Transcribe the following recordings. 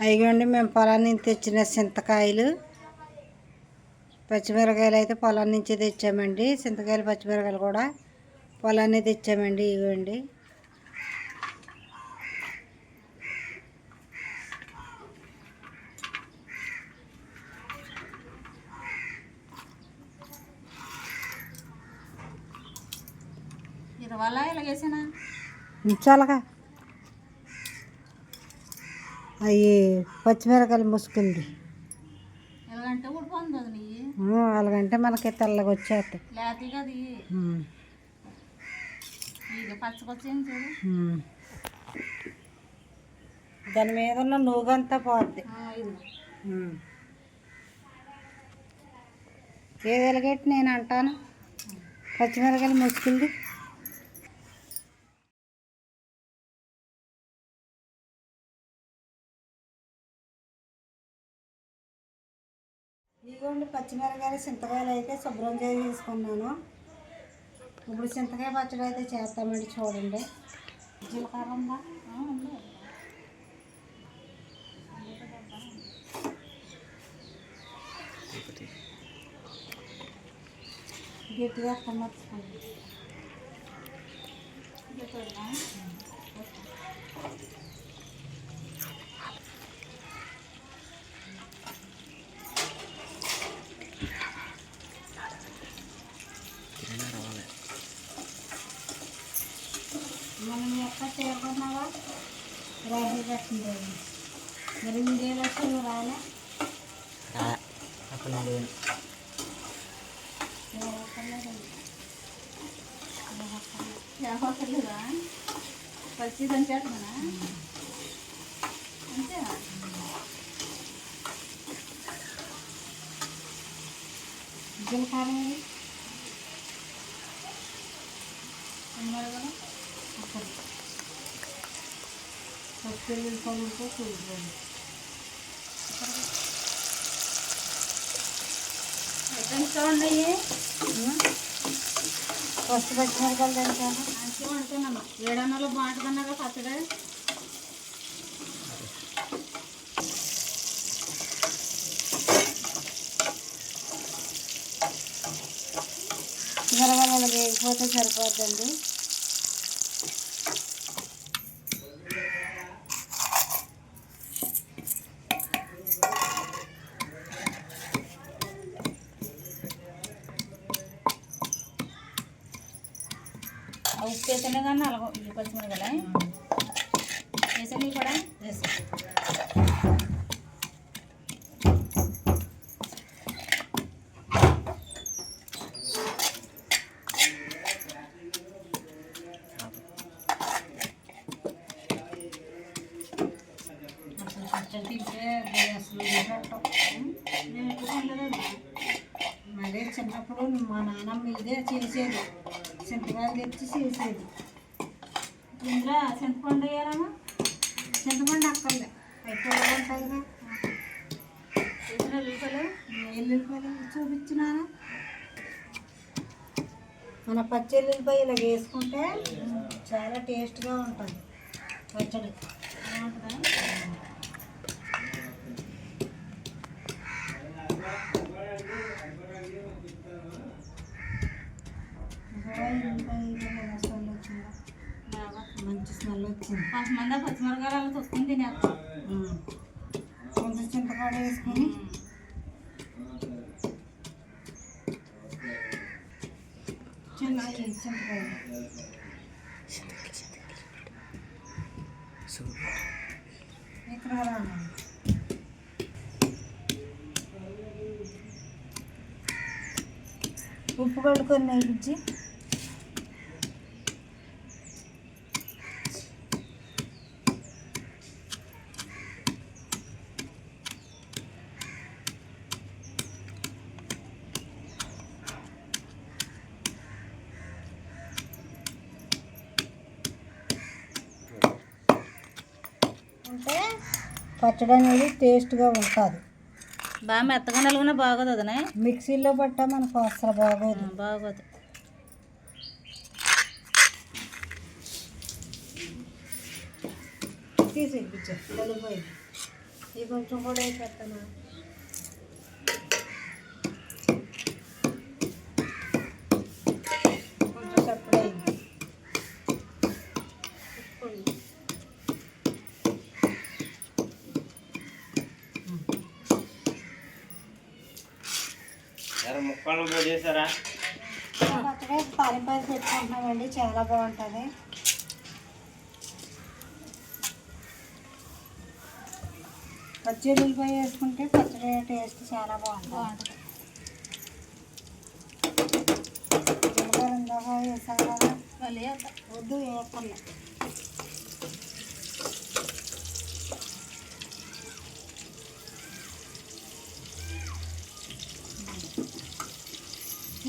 అయిగోండి మేము పొలం నుంచి తెచ్చిన చింతకాయలు పచ్చిమిరకాయలు అయితే పొలం నుంచి తెచ్చామండి. చింతకాయలు పచ్చిమిరకాయలు కూడా పొలాన్ని తెచ్చామండి ఇవ్వండి. వల్ల ఇలా వేసానా ఉంచాలగా అవి పచ్చిమిరకాయలు ముసుకుంది. అలాగంటే మనకి తెల్లగా వచ్చేస్తాయి. దాని మీద ఉన్న నూగంతా పోద్ది. ఏది ఎలగెట్టి నేను అంటాను? పచ్చిమిరకాయలు ముసుకుంది. ఇదిగోండి పచ్చిమిరకాయలు చింతకాయలు అయితే శుభ్రం చేసి తీసుకున్నాను. ఇప్పుడు చింతకాయ పచ్చడి అయితే చేస్తామండి చూడండి. జీలకర్ర ఉందా గట్టిగా కమ్మచ్చుకోండి. మరి మీరేం వచ్చావు రాలే చేపలేదా పచ్చి దంచేస్తున్నా అంతేనా జీలకర్ర ఏది? ఉన్నారు కదా అక్కడ పచ్చెల్లి పలుతో చూసుకోండి అయితే చూడండి అయ్యి ఫస్ట్ పచ్చిమిరకాయలు తింటాను మంచిగా వండుతున్నాను ఏడన్నలో బాగుంటుందన్నారా పచ్చడి? మిరగాయలు వేయకపోతే సరిపోద్దండి. ఆ కానీ అలాగ ఇది పచ్చిమిరకాయలు వేసాను కూడా అసలు నేను ఎప్పుడు వండలేదు మళ్ళీ చిన్నప్పుడు మా నాన్నమ్మ ఇదే చేసేది. చింతపండు తెచ్చి చేసేది. ఇందులో చింతపండు వేయాలమ్మా. చింతపండు అక్కర్లే. ఎక్కువ ఉంటాయిగా. వేసిన ఎల్లుల్లిపాయలు చూపించినాను. మన పచ్చి ఎల్లుల్లిపాయ ఇలా వేసుకుంటే చాలా టేస్ట్గా ఉంటుంది పచ్చడి బాగుంటుందా ఇంకా ఎల్లుల్లిపాయ స్మెల్ వచ్చిందా బాగా మంచి స్మెల్ వచ్చింది కొంతమంది పచ్చిమిరకాయలు తొక్కుని తినేస్తాం కొంచెం చింతకాడ వేసుకొని చిన్న చింతకాయ ఇక్కడ రాను ఉప్పు కడుకొని నెయ్యి పచ్చడి అనేది టేస్ట్గా ఉంటుంది. బాగా మెత్తగా నలుగున బాగోదు అదనే? మిక్సీలో పట్ట మనకు అసలు బాగోదు. బాగోదు. తీసి ఇది కొంచెం కూడా వేసేస్తాను ముక్కలు చేశారా పచ్చడి తాలింపు పెట్టుకుంటున్నామండి చాలా బాగుంటుంది. పచ్చి ఉల్లిపాయ వేసుకుంటే పచ్చడి టేస్ట్ చాలా బాగుంటుంది. జీలకర్ర ఇందాక వేసాం కదా. మళ్ళీ వేద్దాం.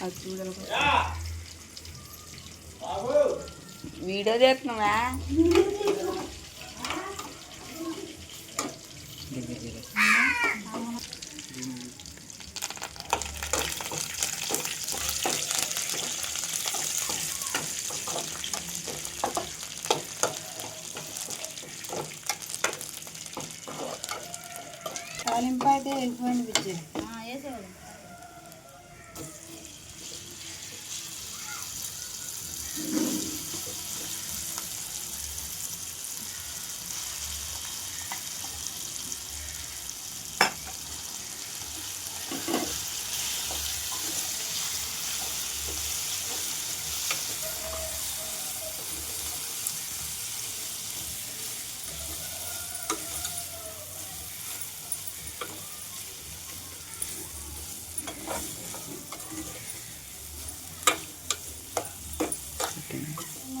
వద్దు వేయకుండా వీడియో చేస్తున్నావా తాలింపు అయితే వెళ్ళిపోయింది పిచ్చి ఆ, వేసేవాళ్ళు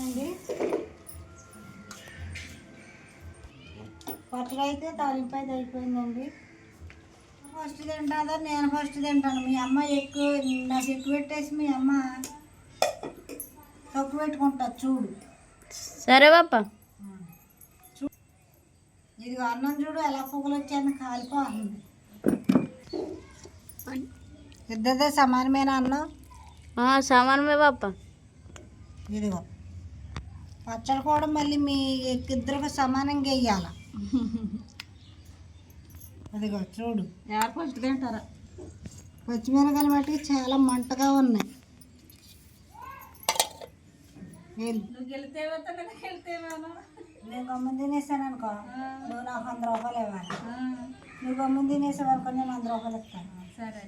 అండి అయితే తాలింపు అయితే అయిపోయిందండి. ఫస్ట్ తింటాదా నేను ఫస్ట్ తింటాను. మీ అమ్మ ఎక్కువ నాకు ఎక్కువ పెట్టేసి మీ అమ్మ తక్కువ పెట్టుకుంటా చూడు. సరే పాప. ఇది అన్నం చూడు ఎలా పొగలు వచ్చాయని కాలిపోతుంది. ఇద్దరిదే సమానమైన అన్నం? సమానమే పాప. ఇదిగో. పచ్చడి కూడా మళ్ళీ మీ ఇద్దరికి సమానంగా వేయాల అదిగో చూడు. ఎవరు ఫస్ట్ తింటారా? పచ్చిమిరకాయలు మట్టుకు చాలా మంటగా ఉన్నాయి. నువ్వు గెలితే నేను గెలితేవాను నేను గమ్మున తినేసాను అనుకో నువ్వు నాకు వంద రూపాయలు ఇవ్వాలి. నువ్వు గమ్మున తినేసావు అనుకో నేను వంద రూపాయలు ఇస్తాను. సరే.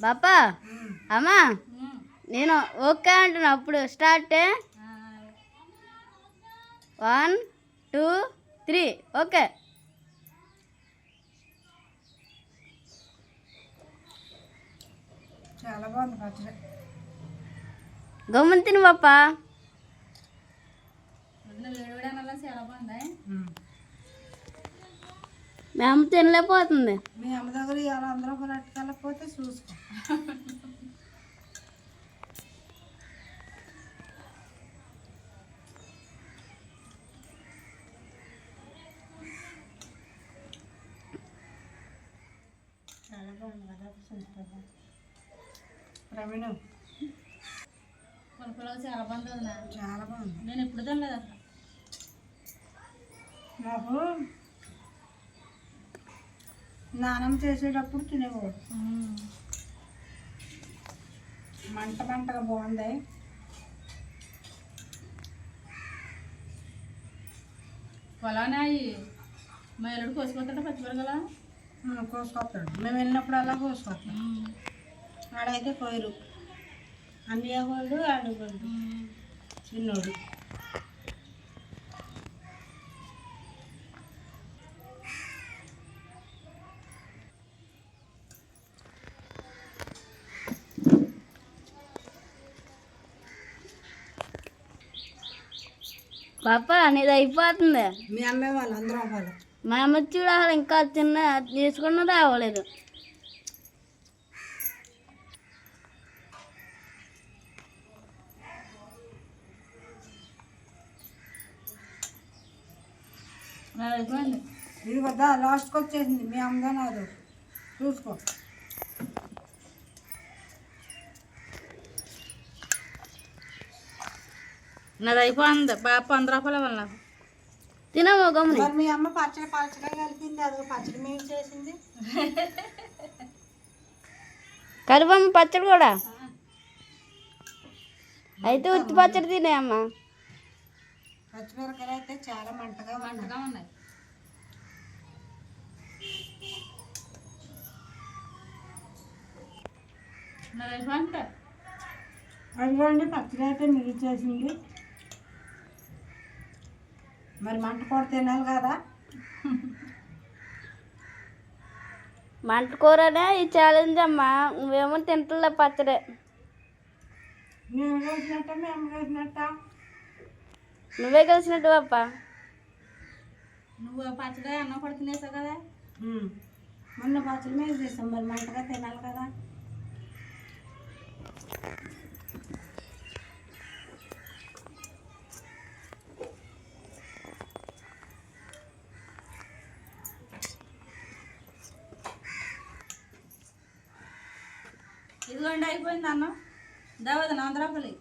పాపా అమ్మా. నేను ఓకే అంటున్నా. అప్పుడు start. One two three. Okay. చాలా బాగుంది పచ్చడి. గమ్మున తిను పాప మేము తినలేకపోతుంది. మీ అమ్మ దగ్గర ఇవాళ వంద రూపాయలు అట్టుకెళ్ళకపోతే చూసుకో. చాలా ప్రవీణ్. పులుపులో చాలా బాగుంది వదిన చాలా బాగుంది. నేను ఎప్పుడు తినలేదు అసలు. నాకు స్నానం చేసేటప్పుడు తినేవాడు. మంట మంటగా బాగుంది. పొలానే అవి మా ఎల్లుడు కోసుకొస్తాడు పచ్చిమిరగల ఆ, కోసుకొస్తాడు. మేము వెళ్ళినప్పుడు అలా కోసుకొస్తాం. ఆడైతే పోయిరు. అన్నయ్య పోయాడు ఆడు పోయాడు చిన్నోడు. పాప నీది అయిపోతుంది. మీ అమ్మే వాళ్ళు వంద రూపాయలు మా అమ్మ చూడు అసలు ఇంకా తిన్న తీసుకున్నది అవ్వలేదు ఇది వద్దా లాస్ట్కి వచ్చేసింది మీ అమ్మగా నాదు చూసుకో. నాది అయిపోయింది బాగా వంద రూపాయలు నాకు తినమో గమ్ముని మరి మీ అమ్మ పచ్చడి పచ్చగా కలిపింది అదో పచ్చడి మేము చేసింది. కలుపమ్మ పచ్చడి కూడా. అయితే ఉత్తి పచ్చడి తినే అమ్మ. పచ్చిమిరకాయలు అయితే చాలా మంటగా ఉన్నాయి. మంటగా ఉన్నాయి. అదిగోండి పచ్చడి అయితే మీరు చేసింది మరి మంట కూడా తినాలి కదా? మంట కూరనే ఈ ఛాలెంజ్ అమ్మ. నువ్వేమో తింటలే పచ్చడే. మేము నువ్వే కలిసినట్టు అప్ప? నువ్వు పచ్చడి అన్నం కూడా తినేసావు కదా. మొన్న పచ్చడి మేము చేసాం మరి మంటగా తినాలి కదా? ఇదిగోండి అయిపోయింది అన్న. దావద ఆంధ్రాపల్లి